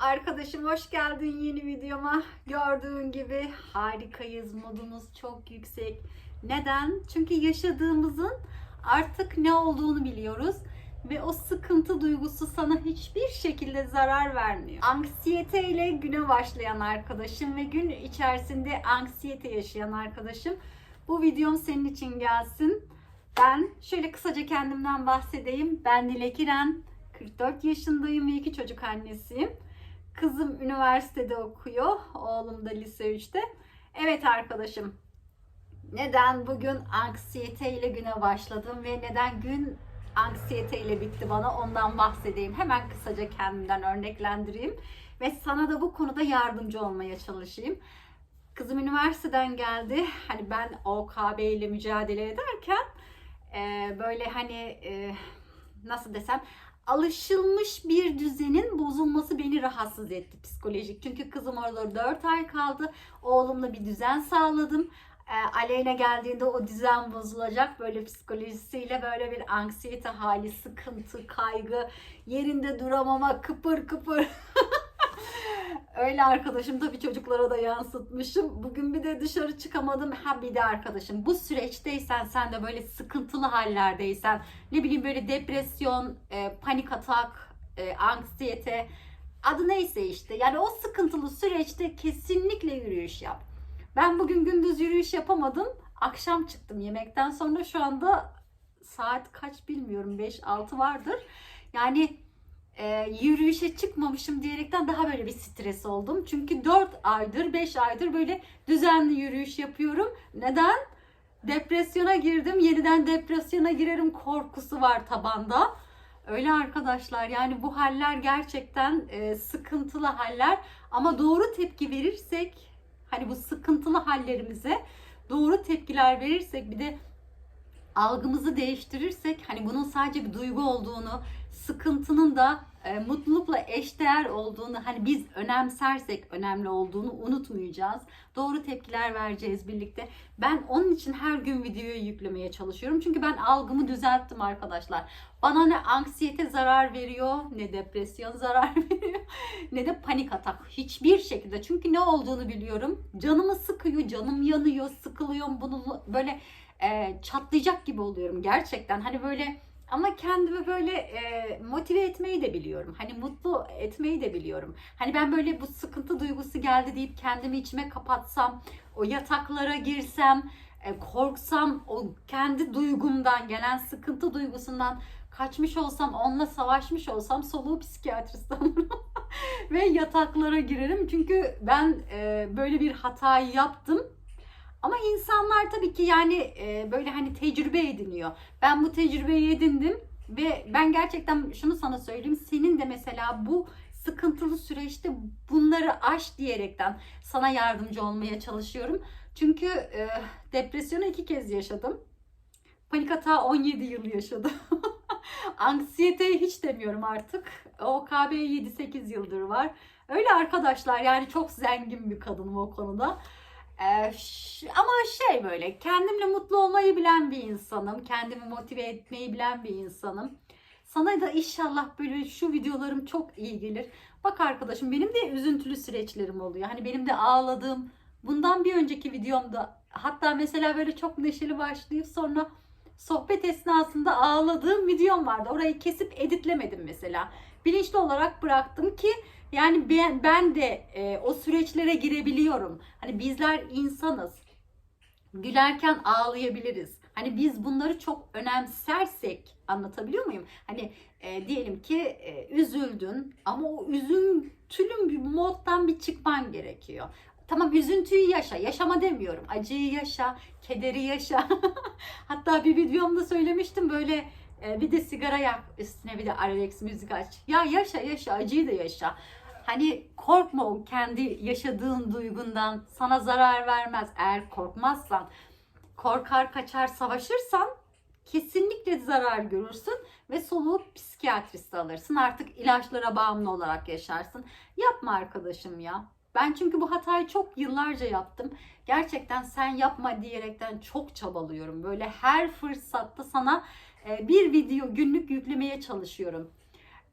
arkadaşım hoş geldin yeni videoma. Gördüğün gibi harikayız. Modumuz çok yüksek. Neden? Çünkü yaşadığımızın artık ne olduğunu biliyoruz ve o sıkıntı duygusu sana hiçbir şekilde zarar vermiyor. Anksiyete ile güne başlayan arkadaşım ve gün içerisinde anksiyete yaşayan arkadaşım bu videom senin için gelsin. Ben şöyle kısaca kendimden bahsedeyim. Ben Dilek İren, 44 yaşındayım ve iki çocuk annesiyim. Kızım üniversitede okuyor, oğlum da lise 3'te. Evet arkadaşım, neden bugün anksiyete ile güne başladım ve neden gün anksiyete ile bitti bana ondan bahsedeyim. Hemen kısaca kendimden örneklendireyim ve sana da bu konuda yardımcı olmaya çalışayım. Kızım üniversiteden geldi. Hani ben OKB ile mücadele ederken böyle hani nasıl desem alışılmış bir düzenin bozulması beni rahatsız etti psikolojik. Çünkü kızım orada 4 ay kaldı. Oğlumla bir düzen sağladım. E, Aleyna geldiğinde o düzen bozulacak. Böyle psikolojisiyle böyle bir anksiyete hali, sıkıntı, kaygı, yerinde duramama, kıpır kıpır. Öyle arkadaşım tabii çocuklara da yansıtmışım. Bugün bir de dışarı çıkamadım. Ha bir de arkadaşım bu süreçteysen sen de böyle sıkıntılı hallerdeysen ne bileyim böyle depresyon, e, panik atak, e, anksiyete adı neyse işte. Yani o sıkıntılı süreçte kesinlikle yürüyüş yap. Ben bugün gündüz yürüyüş yapamadım. Akşam çıktım yemekten sonra şu anda saat kaç bilmiyorum 5-6 vardır. Yani e, yürüyüşe çıkmamışım diyerekten daha böyle bir stres oldum. Çünkü 4 aydır 5 aydır böyle düzenli yürüyüş yapıyorum. Neden? Depresyona girdim. Yeniden depresyona girerim korkusu var tabanda. Öyle arkadaşlar yani bu haller gerçekten e, sıkıntılı haller ama doğru tepki verirsek hani bu sıkıntılı hallerimize doğru tepkiler verirsek bir de algımızı değiştirirsek hani bunun sadece bir duygu olduğunu, sıkıntının da e, mutlulukla eşdeğer olduğunu hani biz önemsersek önemli olduğunu unutmayacağız. Doğru tepkiler vereceğiz birlikte. Ben onun için her gün videoyu yüklemeye çalışıyorum. Çünkü ben algımı düzelttim arkadaşlar. Bana ne anksiyete zarar veriyor, ne depresyon zarar veriyor, ne de panik atak. Hiçbir şekilde. Çünkü ne olduğunu biliyorum. Canımı sıkıyor, canım yanıyor, sıkılıyorum. Bunu böyle e, çatlayacak gibi oluyorum gerçekten. Hani böyle ama kendimi böyle e, motive etmeyi de biliyorum. Hani mutlu etmeyi de biliyorum. Hani ben böyle bu sıkıntı duygusu geldi deyip kendimi içime kapatsam, o yataklara girsem, e, korksam, o kendi duygumdan gelen sıkıntı duygusundan kaçmış olsam, onunla savaşmış olsam soluğu psikiyatrist olurum. Ve yataklara girerim. Çünkü ben e, böyle bir hatayı yaptım. Ama insanlar tabii ki yani e, böyle hani tecrübe ediniyor. Ben bu tecrübeyi edindim ve ben gerçekten şunu sana söyleyeyim. Senin de mesela bu sıkıntılı süreçte bunları aş diyerekten sana yardımcı olmaya çalışıyorum. Çünkü e, depresyonu iki kez yaşadım. Panik atağı 17 yıl yaşadım. Anksiyeteyi hiç demiyorum artık. OKB 7-8 yıldır var. Öyle arkadaşlar yani çok zengin bir kadınım o konuda. Ee, ama şey böyle kendimle mutlu olmayı bilen bir insanım. Kendimi motive etmeyi bilen bir insanım. Sana da inşallah böyle şu videolarım çok iyi gelir. Bak arkadaşım benim de üzüntülü süreçlerim oluyor. Hani benim de ağladığım bundan bir önceki videomda hatta mesela böyle çok neşeli başlayıp sonra sohbet esnasında ağladığım videom vardı. Orayı kesip editlemedim mesela. Bilinçli olarak bıraktım ki yani ben, ben de e, o süreçlere girebiliyorum. Hani bizler insanız. Gülerken ağlayabiliriz. Hani biz bunları çok önemsersek anlatabiliyor muyum? Hani e, diyelim ki e, üzüldün ama o üzüntülü bir moddan bir çıkman gerekiyor. Tamam üzüntüyü yaşa. Yaşama demiyorum. Acıyı yaşa, kederi yaşa. Hatta bir videomda söylemiştim böyle e, bir de sigara yak üstüne bir de Alex müzik aç. Ya yaşa yaşa acıyı da yaşa. Hani korkma o kendi yaşadığın duygundan sana zarar vermez. Eğer korkmazsan, korkar kaçar savaşırsan kesinlikle zarar görürsün ve soluğu psikiyatriste alırsın. Artık ilaçlara bağımlı olarak yaşarsın. Yapma arkadaşım ya. Ben çünkü bu hatayı çok yıllarca yaptım. Gerçekten sen yapma diyerekten çok çabalıyorum. Böyle her fırsatta sana bir video günlük yüklemeye çalışıyorum.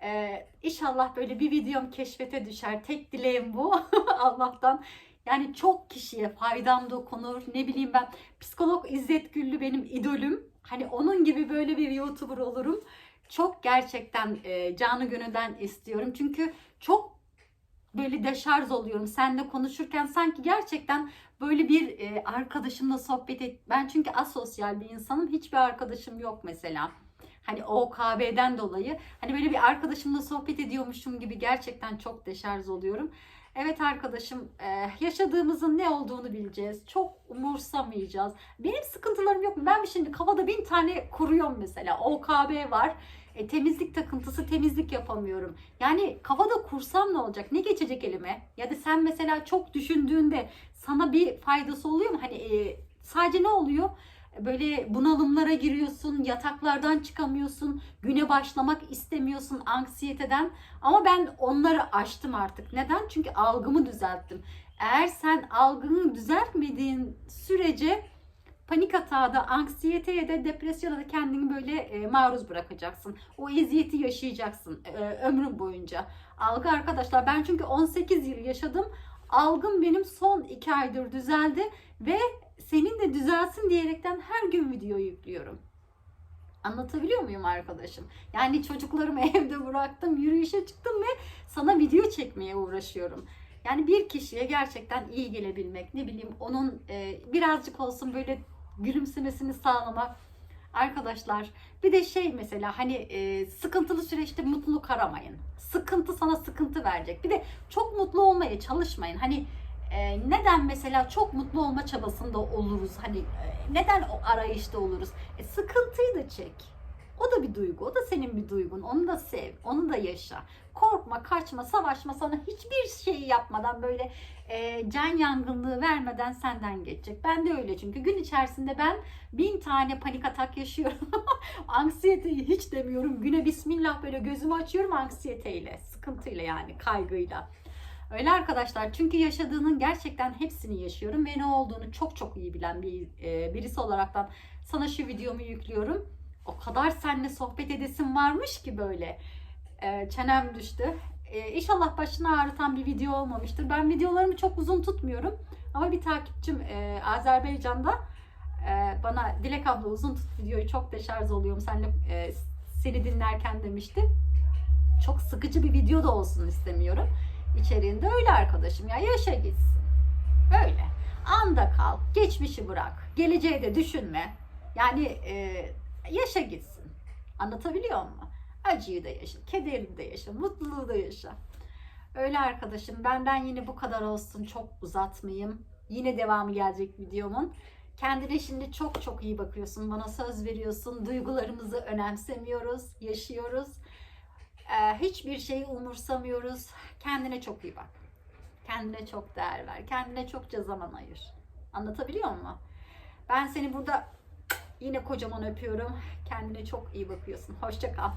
Ee, inşallah böyle bir videom keşfete düşer. Tek dileğim bu. Allah'tan. Yani çok kişiye faydam dokunur. Ne bileyim ben. Psikolog İzzet Güllü benim idolüm. Hani onun gibi böyle bir YouTuber olurum. Çok gerçekten e, canı gönülden istiyorum. Çünkü çok böyle deşarj oluyorum. Seninle konuşurken sanki gerçekten böyle bir e, arkadaşımla sohbet et. Ben çünkü asosyal bir insanım. Hiçbir arkadaşım yok mesela. Hani OKB'den dolayı. Hani böyle bir arkadaşımla sohbet ediyormuşum gibi gerçekten çok deşarj oluyorum. Evet arkadaşım e, yaşadığımızın ne olduğunu bileceğiz. Çok umursamayacağız. Benim sıkıntılarım yok? Ben şimdi kafada bin tane kuruyorum mesela. OKB var. E, temizlik takıntısı temizlik yapamıyorum. Yani kafada kursam ne olacak? Ne geçecek elime? Ya da sen mesela çok düşündüğünde sana bir faydası oluyor mu? Hani e, sadece ne oluyor? Böyle bunalımlara giriyorsun, yataklardan çıkamıyorsun, güne başlamak istemiyorsun anksiyeteden. Ama ben onları aştım artık. Neden? Çünkü algımı düzelttim. Eğer sen algını düzeltmediğin sürece panik da, anksiyeteye de, depresyona da kendini böyle e, maruz bırakacaksın. O eziyeti yaşayacaksın e, ömrün boyunca. Algı arkadaşlar ben çünkü 18 yıl yaşadım. Algım benim son 2 aydır düzeldi ve senin de düzelsin diyerekten her gün video yüklüyorum. Anlatabiliyor muyum arkadaşım? Yani çocuklarımı evde bıraktım, yürüyüşe çıktım ve sana video çekmeye uğraşıyorum. Yani bir kişiye gerçekten iyi gelebilmek, ne bileyim onun e, birazcık olsun böyle gülümsemesini sağlamak. Arkadaşlar bir de şey mesela hani e, sıkıntılı süreçte mutluluk aramayın. Sıkıntı sana sıkıntı verecek. Bir de çok mutlu olmaya çalışmayın. Hani e, neden mesela çok mutlu olma çabasında oluruz? Hani e, neden o arayışta oluruz? E, sıkıntıyı da çek. O da bir duygu. O da senin bir duygun. Onu da sev. Onu da yaşa. Korkma, kaçma, savaşma. Sana hiçbir şey yapmadan böyle e, can yangınlığı vermeden senden geçecek. Ben de öyle çünkü gün içerisinde ben bin tane panik atak yaşıyorum. Anksiyeteyi hiç demiyorum. Güne bismillah böyle gözümü açıyorum anksiyeteyle, sıkıntıyla yani kaygıyla. Öyle arkadaşlar çünkü yaşadığının gerçekten hepsini yaşıyorum ve ne olduğunu çok çok iyi bilen bir e, birisi olaraktan sana şu videomu yüklüyorum. O kadar seninle sohbet edesim varmış ki böyle. E, çenem düştü. E, inşallah başını ağrıtan bir video olmamıştır. Ben videolarımı çok uzun tutmuyorum. Ama bir takipçim e, Azerbaycan'da e, bana Dilek abla uzun tut videoyu çok deşarj oluyorum. Seninle e, seni dinlerken demişti. Çok sıkıcı bir video da olsun istemiyorum içeriğinde öyle arkadaşım ya yaşa gitsin. Öyle. Anda kal. Geçmişi bırak. Geleceği de düşünme. Yani e, yaşa gitsin. Anlatabiliyor muyum? Acıyı da yaşa, kederi de yaşa, mutluluğu da yaşa. Öyle arkadaşım. Benden yine bu kadar olsun. Çok uzatmayayım. Yine devamı gelecek videomun. Kendine şimdi çok çok iyi bakıyorsun. Bana söz veriyorsun. Duygularımızı önemsemiyoruz, yaşıyoruz. Ee, hiçbir şeyi umursamıyoruz. Kendine çok iyi bak. Kendine çok değer ver. Kendine çokça zaman ayır. Anlatabiliyor muyum? Ben seni burada yine kocaman öpüyorum. Kendine çok iyi bakıyorsun. Hoşça kal.